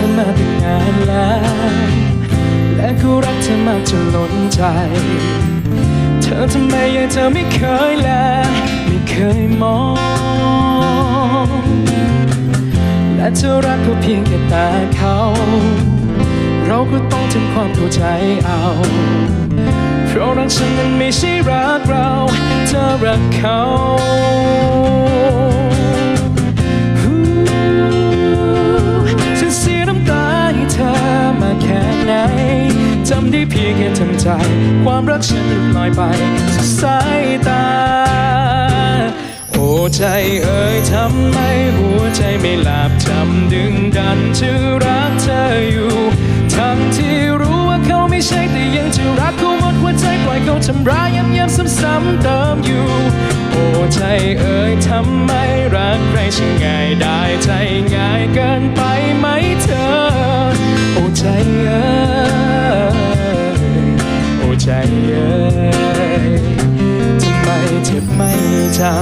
ธอมาเป็นงานแล้ว และก็รักเธอมากจนล้นใจ เธอทำไมยังเธอไม่เคยแล ไม่เคยมอง และเธอรักก็เพียงแค่ตาเขา เราก็ต้องทำความเข้าใจเอา เพราะรักฉันนั้นไม่ใช่รักเรา เธอรักเขา แค่ไหนจำได้เพียงแค่ทำใจ ความรักฉันหลุดลอยไปสู่สายตา โอ้ใจเอ่ยทำไมหัวใจไม่หลับจำดึงดันจะรักเธออยู่ทั้งที่รู้ว่าเขาไม่ใช่แต่ยังจะรักเขาหมดหัวใจปล่อยเขาทำร้ายย้ำย้ำซ้ำๆเติมอยู่ โอ้ใจเอ่ยทำไมรักใครช่างง่ายได้ใจง่ายเกินไป ไม่จำ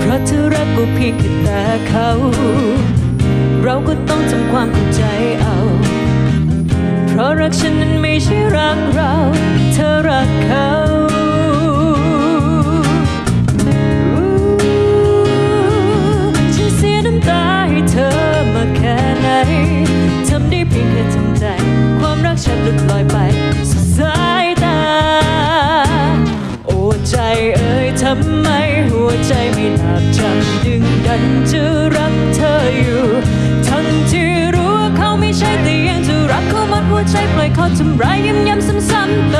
เพราะเธอรักก็เพียงแต่เขา เราก็ต้องทำความเข้าใจเอา เพราะรักฉันนั้นไม่ใช่รักเรา เธอรักเขาำไมหัวใจไม่หลับจำดึงดันจะรักเธออยู่ ทั้งที่รู้ว่าเขาไม่ใช่แต่ยังจะรักเขามัดหัวใจปล่อยเขาทำร้ายย้ำๆซ้ำ